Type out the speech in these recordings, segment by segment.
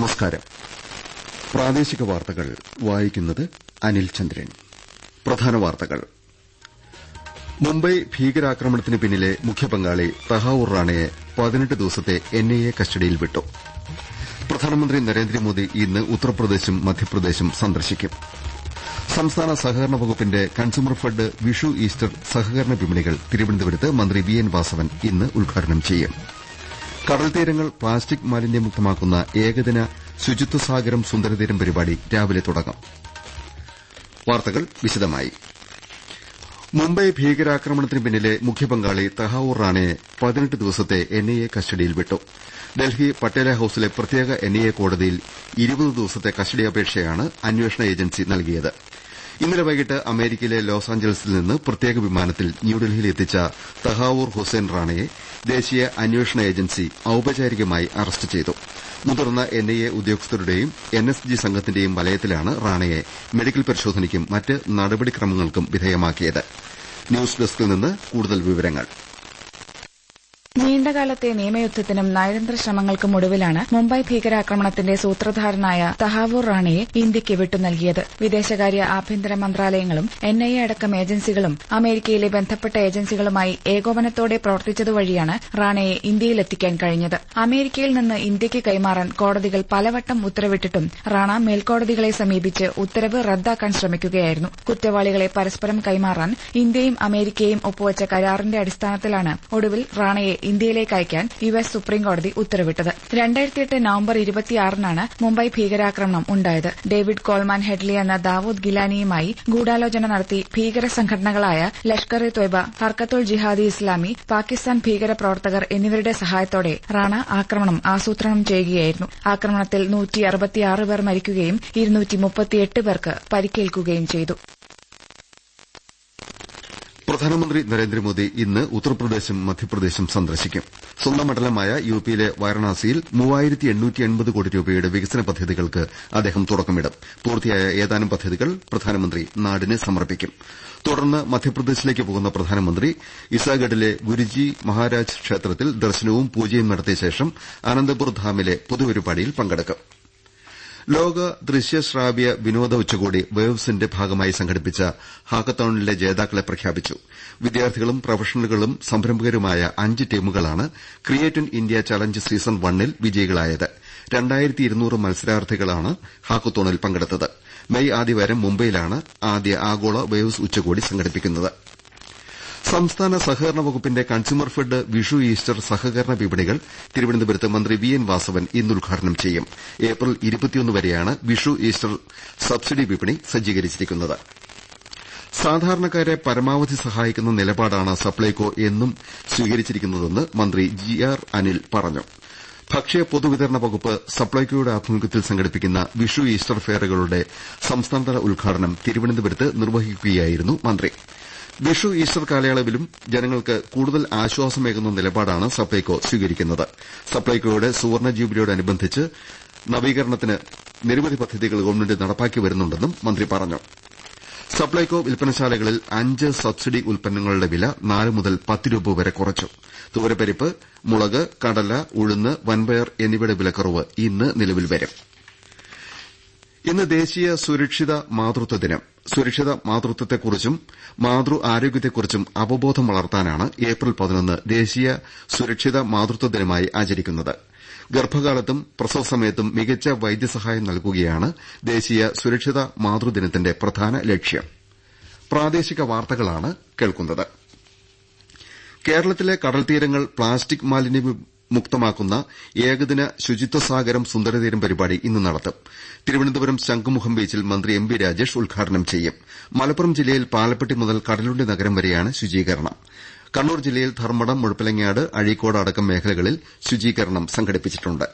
നമസ്കാരം. പ്രാദേശിക വാർത്തകൾ വായിക്കുന്നത് അനിൽ ചന്ദ്രൻ. പ്രധാന വാർത്തകൾ. മുംബൈ ഭീകരാക്രമണത്തിന് പിന്നിലെ മുഖ്യപങ്കാളി തഹാവൂർ റാണയെ പതിനെട്ട് ദിവസത്തെ എൻഐഎ കസ്റ്റഡിയിൽ വിട്ടു. പ്രധാനമന്ത്രി നരേന്ദ്രമോദി ഇന്ന് ഉത്തർപ്രദേശും മധ്യപ്രദേശും സന്ദർശിക്കും. സംസ്ഥാന സഹകരണ വകുപ്പിന്റെ കൺസ്യൂമർ ഫെഡ് വിഷു ഈസ്റ്റർ സഹകരണ വിപണികൾ തിരുവനന്തപുരത്ത് മന്ത്രി വി എൻ വാസവൻ ഇന്ന് ഉദ്ഘാടനം ചെയ്യും. കടൽത്തീരങ്ങൾ പ്ലാസ്റ്റിക് മാലിന്യമുക്തമാക്കുന്ന ഏകദിന ശുചിത്വ സാഗരം സുന്ദരതീരം പരിപാടി രാവിലെ തുടങ്ങും. മുംബൈ ഭീകരാക്രമണത്തിന് പിന്നിലെ മുഖ്യപങ്കാളി തഹാവൂർ റാണയെ പതിനെട്ട് ദിവസത്തെ എൻഐഎ കസ്റ്റഡിയിൽ വിട്ടു. ഡൽഹി പട്ടേല ഹൌസിലെ പ്രത്യേക എൻഐഎ കോടതിയിൽ ഇരുപത് ദിവസത്തെ കസ്റ്റഡി അപേക്ഷയാണ് അന്വേഷണ ഏജൻസി നൽകിയത്. ഇന്നലെ വൈകിട്ട് അമേരിക്കയിലെ ലോസ് ആഞ്ചലസിൽ നിന്ന് പ്രത്യേക വിമാനത്തിൽ ന്യൂഡൽഹിയിൽ എത്തിച്ച തഹാവൂർ ഹുസൈൻ റാണയെ ദേശീയ അന്വേഷണ ഏജൻസി ഔപചാരികമായി അറസ്റ്റ് ചെയ്തു. മുതിർന്ന എൻഐഎ ഉദ്യോഗസ്ഥരുടെയും എൻഎസ്ജി സംഘത്തിന്റെയും വലയത്തിലാണ് റാണയെ മെഡിക്കൽ പരിശോധനയ്ക്കും മറ്റ് നടപടിക്രമങ്ങൾക്കും വിധേയമാക്കിയത്. ന്യൂസ് ഡെസ്കിൽ നിന്ന് കൂടുതൽ വിവരങ്ങൾ. നീണ്ടകാലത്തെ നിയമയുദ്ധത്തിനും നയതന്ത്ര ശ്രമങ്ങൾക്കും ഒടുവിലാണ് മുംബൈ ഭീകരാക്രമണത്തിന്റെ സൂത്രധാരനായ തഹാവൂർ റാണയെ ഇന്ത്യയ്ക്ക് വിട്ടുനൽകിയത് വിദേശകാര്യ ആഭ്യന്തര മന്ത്രാലയങ്ങളും എൻ ഐ എ അടക്കം ഏജൻസികളും അമേരിക്കയിലെ ബന്ധപ്പെട്ട ഏജൻസികളുമായി ഏകോപനത്തോടെ പ്രവർത്തിച്ചതുവഴിയാണ് റാണയെ ഇന്ത്യയിലെത്തിക്കാൻ കഴിഞ്ഞത്. അമേരിക്കയിൽ നിന്ന് ഇന്ത്യയ്ക്ക് കൈമാറാൻ കോടതികൾ പലവട്ടം ഉത്തരവിട്ടിട്ടും റാണ മേൽക്കോടതികളെ സമീപിച്ച് ഉത്തരവ് റദ്ദാക്കാൻ ശ്രമിക്കുകയായിരുന്നു. കുറ്റവാളികളെ പരസ്പരം കൈമാറാൻ ഇന്ത്യയും അമേരിക്കയും ഒപ്പുവച്ച കരാറിന്റെ അടിസ്ഥാനത്തിലാണ് ഒടുവിൽ റാണയെ ഇന്ത്യയിലേക്ക് അയക്കാൻ യു എസ് സുപ്രീംകോടതി ഉത്തരവിട്ടത്. രണ്ടായിരത്തിയെട്ട് നവംബർ ഇരുപത്തിയാറിനാണ് മുംബൈ ഭീകരാക്രമണം ഉണ്ടായത്. ഡേവിഡ് കോൾമാൻ ഹെഡ്ലി എന്ന ദാവൂദ് ഗിലാനിയുമായി ഗൂഢാലോചന നടത്തി ഭീകര സംഘടനകളായ ലഷ്കർ ഇ തൊയ്ബ ഹർക്കത്തുൽ ജിഹാദി ഇസ്ലാമി പാകിസ്ഥാൻ ഭീകര പ്രവർത്തകർ എന്നിവരുടെ സഹായത്തോടെ റാണ ആക്രമണം ആസൂത്രണം ചെയ്യുകയായിരുന്നു. ആക്രമണത്തിൽ നൂറ്റി അറുപത്തിയാറ് പേർ മരിക്കുകയും ഇരുന്നൂറ്റി മുപ്പത്തിയെട്ട് പേർക്ക് പരിക്കേൽക്കുകയും ചെയ്തു. പ്രധാനമന്ത്രി നരേന്ദ്രമോദി ഇന്ന് ഉത്തർപ്രദേശും മധ്യപ്രദേശും സന്ദർശിക്കും. സ്വന്തം മണ്ഡലമായ യുപിയിലെ വാരണാസിയിൽ കോടി രൂപയുടെ വികസന പദ്ധതികൾക്ക് അദ്ദേഹം തുടക്കമിടും. പൂർത്തിയായ ഏതാനും പദ്ധതികൾ പ്രധാനമന്ത്രി നാടിന് സമർപ്പിക്കും. തുടർന്ന് മധ്യപ്രദേശിലേക്ക് പോകുന്ന പ്രധാനമന്ത്രി ഇസാഗഡിലെ ഗുരുജി മഹാരാജ് ക്ഷേത്രത്തിൽ ദർശനവും പൂജയും നടത്തിയ ശേഷം അനന്തപൂർ ധാമിലെ പൊതുപരിപാടിയിൽ പങ്കെടുക്കും. ലോക ദൃശ്യ ദൃശ്യശ്രാവ്യ വിനോദ ഉച്ചകോടി വേവ്സിന്റെ ഭാഗമായി സംഘടിപ്പിച്ച ഹാക്കത്തോണിലെ ജേതാക്കളെ പ്രഖ്യാപിച്ചു. വിദ്യാർത്ഥികളും പ്രൊഫഷണലുകളും സംരംഭകരുമായ അഞ്ച് ടീമുകളാണ് create in India challenge season വണ്ണിൽ വിജയികളായത്. മത്സരാർത്ഥികളാണ് ഹാക്കത്തോണിൽ പങ്കെടുത്തത്. മെയ് ആദ്യവാരം മുംബൈയിലാണ് ആദ്യ ആഗോള വേവ്സ് ഉച്ചകോടി സംഘടിപ്പിക്കുന്നത്. സംസ്ഥാന സഹകരണ വകുപ്പിന്റെ കൺസ്യൂമർ ഫെഡ് വിഷു ഈസ്റ്റർ സഹകരണ വിപണികൾ തിരുവനന്തപുരത്ത് മന്ത്രി വി എൻ വാസവൻ ഇന്ന് ഉദ്ഘാടനം ചെയ്യും. ഏപ്രിൽ വരെയാണ് വിഷു ഈസ്റ്റർ സബ്സിഡി വിപണി സജ്ജീകരിച്ചിരിക്കുന്നത്. സാധാരണക്കാരെ പരമാവധി സഹായിക്കുന്ന നിലപാടാണ് സപ്ലൈകോ എന്നും സ്വീകരിച്ചിരിക്കുന്നതെന്ന് മന്ത്രി ജി ആർ അനിൽ പറഞ്ഞു. ഭക്ഷ്യ പൊതുവിതരണ വകുപ്പ് സപ്ലൈകോയുടെ ആഭിമുഖ്യത്തിൽ സംഘടിപ്പിക്കുന്ന വിഷു ഈസ്റ്റർ ഫെയറുകളുടെ സംസ്ഥാനതല ഉദ്ഘാടനം തിരുവനന്തപുരത്ത് നിർവഹിക്കുകയായിരുന്നു മന്ത്രി. വിഷു ഈസ്റ്റർ കാലയളവിലും ജനങ്ങൾക്ക് കൂടുതൽ ആശ്വാസമേകുന്ന നിലപാടാണ് സപ്ലൈകോ സ്വീകരിക്കുന്നത്. സപ്ലൈകോയുടെ സുവർണ ജൂബിലിയോടനുബന്ധിച്ച് നവീകരണത്തിന് നിരവധി പദ്ധതികൾ ഗവൺമെന്റ് നടപ്പാക്കി വരുന്നുണ്ടെന്നും മന്ത്രി പറഞ്ഞു. സപ്ലൈകോ വിൽപ്പനശാലകളിൽ അഞ്ച് സബ്സിഡി ഉൽപ്പന്നങ്ങളുടെ വില നാല് മുതൽ പത്ത് രൂപ വരെ കുറച്ചു. തുവരപ്പരിപ്പ് മുളക് കടല ഉഴുന്ന് വൻപയർ എന്നിവയുടെ വിലക്കുറവ് ഇന്ന് നിലവിൽ വരും. ഇന്ന് ദേശീയ സുരക്ഷിത മാതൃത്വ ദിനം. സുരക്ഷിത മാതൃത്വത്തെക്കുറിച്ചും മാതൃ ആരോഗ്യത്തെക്കുറിച്ചും അവബോധം വളർത്താനാണ് ഏപ്രിൽ പതിനൊന്ന് ദേശീയ സുരക്ഷിത മാതൃത്വ ദിനമായി ആചരിക്കുന്നത്. ഗർഭകാലത്തും പ്രസവ സമയത്തും മികച്ച വൈദ്യസഹായം നൽകുകയാണ് ദേശീയ സുരക്ഷിത മാതൃദിനത്തിന്റെ പ്രധാന ലക്ഷ്യം. കേരളത്തിലെ കടൽത്തീരങ്ങൾ പ്ലാസ്റ്റിക് മാലിന്യമുക്തമാക്കുന്ന ഏകദിന ശുചിത്വ സാഗരം സുന്ദരതീരം പരിപാടി ഇന്ന് നടത്തും. തിരുവനന്തപുരം ശംഖുമുഖം ബീച്ചിൽ മന്ത്രി എം വി രാജേഷ് ഉദ്ഘാടനം ചെയ്യും. മലപ്പുറം ജില്ലയിൽ പാലപ്പെട്ടി മുതൽ കടലുണ്ടി നഗരം വരെയാണ് ശുചീകരണം. കണ്ണൂർ ജില്ലയിൽ ധർമ്മടം മുഴപ്പിലങ്ങാട് അഴീക്കോട് അടക്കം മേഖലകളിൽ ശുചീകരണം സംഘടിപ്പിച്ചിട്ടുണ്ട്.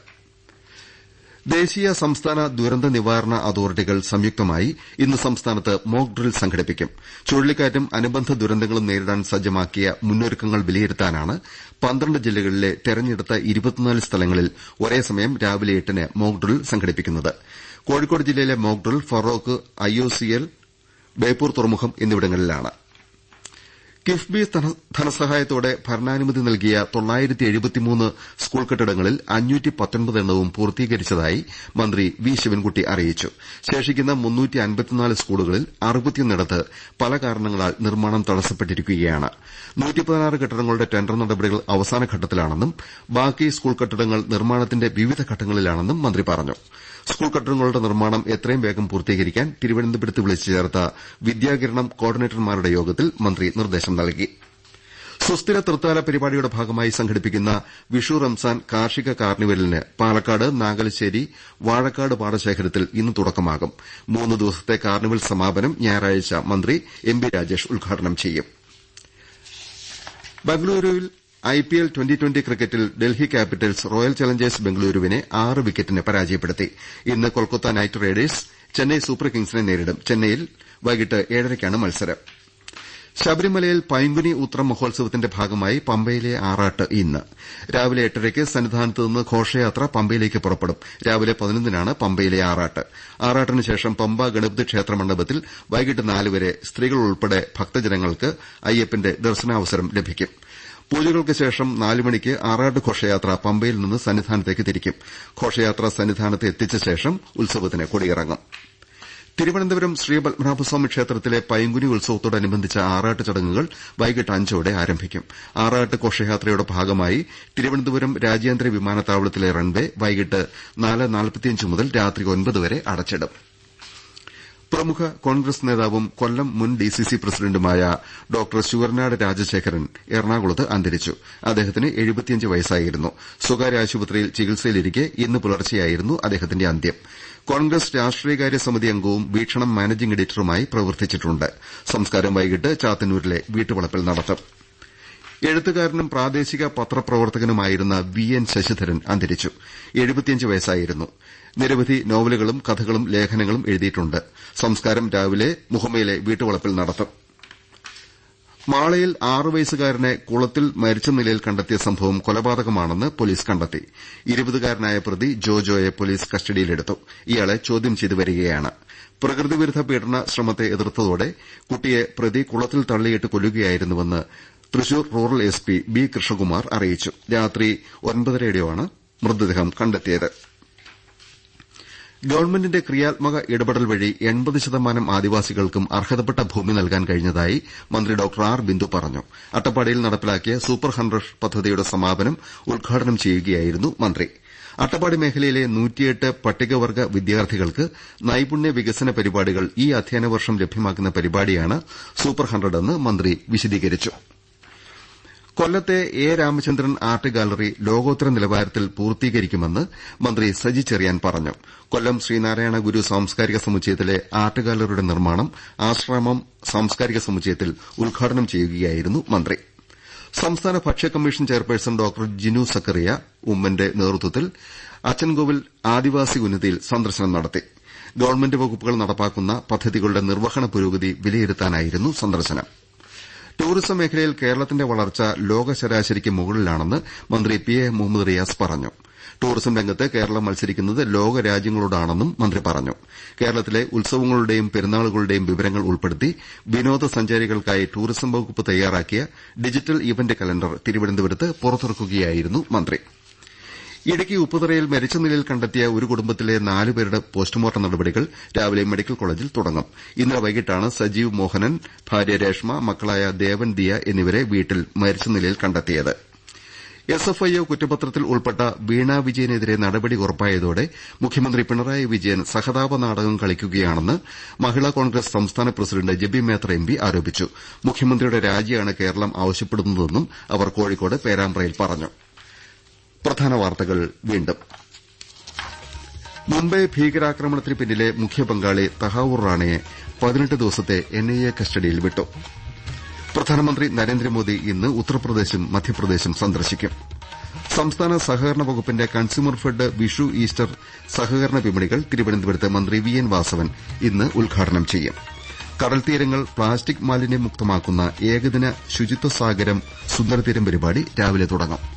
ദേശീയ സംസ്ഥാന ദുരന്ത നിവാരണ അതോറിറ്റികൾ സംയുക്തമായി ഇന്ന് സംസ്ഥാനത്ത് മോക് ഡ്രിൽ സംഘടിപ്പിക്കും. ചുഴലിക്കാറ്റും അനുബന്ധ ദുരന്തങ്ങളും നേരിടാൻ സജ്ജമാക്കിയ മുന്നൊരുക്കങ്ങൾ വിലയിരുത്താനാണ് പന്ത്രണ്ട് ജില്ലകളിലെ തെരഞ്ഞെടുത്ത ഇരുപത്തിനാല് സ്ഥലങ്ങളിൽ ഒരേ സമയം രാവിലെ എട്ടിന് മോക് ഡ്രിൽ സംഘടിപ്പിക്കുന്നത്. കോഴിക്കോട് ജില്ലയിലെ mock drill Feroke IOCL Beypore തുറമുഖം എന്നിവിടങ്ങളിലാണ്. കിഫ്ബി ധനസഹായത്തോടെ ഭരണാനുമതി നൽകിയ സ്കൂൾ കെട്ടിടങ്ങളിൽ എണ്ണവും പൂർത്തീകരിച്ചതായി മന്ത്രി വി. ശിവൻകുട്ടി അറിയിച്ചു. ശേഷിക്കുന്ന സ്കൂളുകളിൽ അറുപത്തിയൊന്നിടത്ത് പല കാരണങ്ങളാൽ നിർമ്മാണം തടസ്സപ്പെട്ടിരിക്കുകയാണ്. കെട്ടിടങ്ങളുടെ ടെൻഡർ നടപടികൾ അവസാന ഘട്ടത്തിലാണെന്നും ബാക്കി സ്കൂൾ കെട്ടിടങ്ങൾ നിർമ്മാണത്തിന്റെ വിവിധ ഘട്ടങ്ങളിലാണെന്നും മന്ത്രി പറഞ്ഞു. സ്കൂൾ കെട്ടിടങ്ങളുടെ നിർമ്മാണം എത്രയും വേഗം പൂർത്തീകരിക്കാൻ തിരുവനന്തപുരത്ത് വിളിച്ചു ചേർത്ത വിദ്യാകിരണം കോർഡിനേറ്റർമാരുടെ യോഗത്തിൽ മന്ത്രി നിർദ്ദേശം നൽകി. സുസ്ഥിര തൃത്താല പരിപാടിയുടെ ഭാഗമായി സംഘടിപ്പിക്കുന്ന വിഷു റംസാൻ കാർഷിക കാർണിവലിന് പാലക്കാട് നാഗലശ്ശേരി വാഴക്കാട് പാടശേഖരത്തിൽ ഇന്ന് തുടക്കമാകും. മൂന്ന് ദിവസത്തെ കാർണിവൽ സമാപനം ഞായറാഴ്ച മന്ത്രി എം രാജേഷ് ഉദ്ഘാടനം ചെയ്യും. ബംഗളൂരുവിൽ ഐപിഎൽ ട്വന്റി ട്വന്റി ക്രിക്കറ്റിൽ ഡൽഹി ക്യാപിറ്റൽസ് റോയൽ ചലഞ്ചേഴ്സ് ബംഗളൂരുവിനെ ആറ് വിക്കറ്റിന് പരാജയപ്പെടുത്തി. ഇന്ന് Kolkata knight riders Chennai super കിങ്സിനെ നേരിടും. ചെന്നൈയിൽ വൈകിട്ട് ഏഴരയ്ക്കാണ് മത്സരം. ശബരിമലയിൽ പൈങ്കുനി ഉത്രം മഹോത്സവത്തിന്റെ ഭാഗമായി പമ്പയിലെ ആറാട്ട് ഇന്ന്. രാവിലെ എട്ടരയ്ക്ക് സന്നിധാനത്ത് നിന്ന് ഘോഷയാത്ര പമ്പയിലേക്ക് പുറപ്പെടും. രാവിലെ പതിനൊന്നിനാണ് പമ്പയിലെ ആറാട്ട്. ആറാട്ടിന് ശേഷം പമ്പ ഗണപതി ക്ഷേത്ര മണ്ഡപത്തിൽ വൈകിട്ട് നാലുവരെ സ്ത്രീകൾ ഉൾപ്പെടെ ഭക്തജനങ്ങൾക്ക് അയ്യപ്പന്റെ ദർശനാവസരം ലഭിക്കും. പൂജകൾക്ക് ശേഷം നാലുമണിക്ക് ആറാട്ട് ഘോഷയാത്ര പമ്പയിൽ നിന്ന് സന്നിധാനത്തേക്ക് തിരിക്കും. ഘോഷയാത്ര സന്നിധാനത്ത് എത്തിച്ച ശേഷം ഉത്സവത്തിന് കൊടിയിറങ്ങും. തിരുവനന്തപുരം ശ്രീപത്മനാഭസ്വാമി ക്ഷേത്രത്തിലെ പൈങ്കുനി ഉത്സവത്തോടനുബന്ധിച്ച ആറാട്ട് ചടങ്ങുകൾ വൈകിട്ട് അഞ്ചോടെ ആരംഭിക്കും. ആറാട്ട് ഘോഷയാത്രയുടെ ഭാഗമായി തിരുവനന്തപുരം രാജ്യാന്തര വിമാനത്താവളത്തിലെ റൺവേ വൈകിട്ട് നാല് മുതൽ രാത്രി ഒൻപത് വരെ അടച്ചിടും. പ്രമുഖ കോൺഗ്രസ് നേതാവും കൊല്ലം മുൻ ഡിസിസി പ്രസിഡന്റുമായ ഡോക്ടർ ശൂരനാട് രാജശേഖരൻ എറണാകുളത്ത് അന്തരിച്ചു. അദ്ദേഹത്തിന് സ്വകാര്യ ആശുപത്രിയിൽ ചികിത്സയിലിരിക്കെ ഇന്ന് പുലർച്ചെയായിരുന്നു അദ്ദേഹത്തിന്റെ അന്ത്യം. കോൺഗ്രസ് രാഷ്ട്രീയകാര്യ സമിതി അംഗവും വീക്ഷണം മാനേജിംഗ് എഡിറ്ററുമായി പ്രവർത്തിച്ചിട്ടുണ്ട്. സംസ്കാരം വൈകിട്ട് ചാത്തന്നൂരിലെ വീട്ടുവളപ്പിൽ നടത്തും. എഴുത്തുകാരനും പ്രാദേശിക പത്രപ്രവർത്തകനുമായിരുന്ന വി എൻ ശശിധരൻ അന്തരിച്ചു. വയസ്സായിരുന്നു. നിരവധി നോവലുകളും കഥകളും ലേഖനങ്ങളും എഴുതിയിട്ടുണ്ട്. സംസ്കാരം രാവിലെ മുഹമ്മയിലെ വീട്ടുവളപ്പിൽ നടത്തും. മാളയിൽ ആറു വയസ്സുകാരനെ കുളത്തിൽ മരിച്ച നിലയിൽ കണ്ടെത്തിയ സംഭവം കൊലപാതകമാണെന്ന് പോലീസ് കണ്ടെത്തി. ഇരുപതുകാരനായ പ്രതി ജോജോയെ പോലീസ് കസ്റ്റഡിയിലെടുത്തു. ഇയാളെ ചോദ്യം ചെയ്തു വരികയാണ്. പ്രകൃതിവിരുദ്ധ പീഡന ശ്രമത്തെ എതിർത്തതോടെ കുട്ടിയെ പ്രതി കുളത്തിൽ തള്ളിയിട്ട് കൊല്ലുകയായിരുന്നുവെന്ന് Thrissur rural S P B Krishnakumar അറിയിച്ചു. രാത്രി ഒൻപതരയോടെയാണ് മൃതദേഹം കണ്ടെത്തിയത്. ഗവൺമെന്റിന്റെ ക്രിയാത്മക ഇടപെടൽ വഴി എൺപത് ശതമാനം ആദിവാസികൾക്കും അർഹതപ്പെട്ട ഭൂമി നൽകാൻ കഴിഞ്ഞതായി മന്ത്രി ഡോക്ടർ ആർ ബിന്ദു പറഞ്ഞു. അട്ടപ്പാടിയിൽ നടപ്പിലാക്കിയ സൂപ്പർ ഹൺഡ്രഡ് പദ്ധതിയുടെ സമാപനം ഉദ്ഘാടനം ചെയ്യുകയായിരുന്നു മന്ത്രി. അട്ടപ്പാടി മേഖലയിലെ നൂറ്റിയെട്ട് പട്ടികവർഗ വിദ്യാർത്ഥികൾക്ക് നൈപുണ്യ വികസന പരിപാടികൾ ഈ അധ്യയന വർഷം ലഭ്യമാക്കുന്ന പരിപാടിയാണ് സൂപ്പർ ഹൺഡ്രഡ് എന്ന് മന്ത്രി വിശദീകരിച്ചു. കൊല്ലത്തെ എ രാമചന്ദ്രൻ ആർട്ട് ഗാലറി ലോകോത്തര നിലവാരത്തിൽ പൂർത്തീകരിക്കുമെന്ന് മന്ത്രി സജി ചെറിയാൻ പറഞ്ഞു. കൊല്ലം ശ്രീനാരായണ ഗുരു സാംസ്കാരിക സമുച്ചയത്തിലെ ആർട്ട് ഗാലറിയുടെ നിർമ്മാണം ആശ്രാമം സാംസ്കാരിക സമുച്ചയത്തിൽ ഉദ്ഘാടനം ചെയ്യുകയായിരുന്നു മന്ത്രി. സംസ്ഥാന ഭക്ഷ്യ commission chairperson doctor Jinu Zachariah ഉമ്മന്റെ നേതൃത്വത്തിൽ അച്ചൻകോവിൽ ആദിവാസി ഉന്നതിയിൽ സന്ദർശനം നടത്തി. ഗവൺമെന്റ് വകുപ്പുകൾ നടപ്പാക്കുന്ന പദ്ധതികളുടെ നിർവഹണ പുരോഗതി വിലയിരുത്താനായിരുന്നു സന്ദർശനം. ടൂറിസം മേഖലയിൽ കേരളത്തിന്റെ വളർച്ച ലോക ശരാശരിക്ക് മുകളിലാണെന്ന് മന്ത്രി പി എ മുഹമ്മദ് റിയാസ് പറഞ്ഞു. ടൂറിസം രംഗത്ത് കേരളം മത്സരിക്കുന്നത് ലോക രാജ്യങ്ങളോടാണെന്നും മന്ത്രി പറഞ്ഞു. കേരളത്തിലെ ഉത്സവങ്ങളുടെയും പെരുന്നാളുകളുടെയും വിവരങ്ങൾ ഉൾപ്പെടുത്തി വിനോദസഞ്ചാരികൾക്കായി ടൂറിസം വകുപ്പ് തയ്യാറാക്കിയ ഡിജിറ്റൽ ഇവന്റ് കലണ്ടർ തിരുവനന്തപുരത്ത് പുറത്തിറക്കുകയായിരുന്നു മന്ത്രി. ഇടുക്കി ഉപ്പുതറയിൽ മരിച്ച നിലയിൽ കണ്ടെത്തിയ ഒരു കുടുംബത്തിലെ നാലുപേരുടെ പോസ്റ്റ്മോർട്ടം നടപടികൾ രാവിലെ മെഡിക്കൽ കോളേജിൽ തുടങ്ങും. ഇന്നലെ വൈകിട്ടാണ് സജീവ് മോഹനൻ ഭാര്യ രേഷ്മ മക്കളായ ദേവൻ ദിയ എന്നിവരെ വീട്ടിൽ മരിച്ച നിലയിൽ കണ്ടെത്തിയത്. എസ് എഫ് ഐ ഒ കുറ്റപത്രത്തിൽ ഉൾപ്പെട്ട വീണ വിജയനെതിരെ നടപടി ഉറപ്പായതോടെ മുഖ്യമന്ത്രി പിണറായി വിജയൻ സഹതാപ നാടകം കളിക്കുകയാണെന്ന് മഹിളാ കോൺഗ്രസ് സംസ്ഥാന പ്രസിഡന്റ് ജെബി മേത്തർ എംപി ആരോപിച്ചു. മുഖ്യമന്ത്രിയുടെ രാജിയാണ് കേരളം ആവശ്യപ്പെടുന്നതെന്നും അവർ കോഴിക്കോട് പേരാമ്പ്രയിൽ പറഞ്ഞു. പ്രധാന വാർത്തകൾ വീണ്ടും. മുംബൈ ഭീകരാക്രമണത്തിന് പിന്നിലെ മുഖ്യ പങ്കാളി തഹാവൂർ റാണയെ പതിനെട്ട് ദിവസത്തെ എൻഐഎ കസ്റ്റഡിയിൽ വിട്ടു. പ്രധാനമന്ത്രി നരേന്ദ്രമോദി ഇന്ന് ഉത്തർപ്രദേശും മധ്യപ്രദേശും സന്ദർശിക്കും. സംസ്ഥാന സഹകരണ വകുപ്പിന്റെ കൺസ്യൂമർ ഫെഡ് വിഷു ഈസ്റ്റർ സഹകരണ വിപണികൾ തിരുവനന്തപുരത്ത് മന്ത്രി വി എൻ വാസവൻ ഇന്ന് ഉദ്ഘാടനം ചെയ്യും. കടൽത്തീരങ്ങൾ പ്ലാസ്റ്റിക് മാലിന്യമുക്തമാക്കുന്ന ഏകദിന ശുചിത്വ സാഗരം സുന്ദരതീരം പരിപാടി രാവിലെ തുടങ്ങും.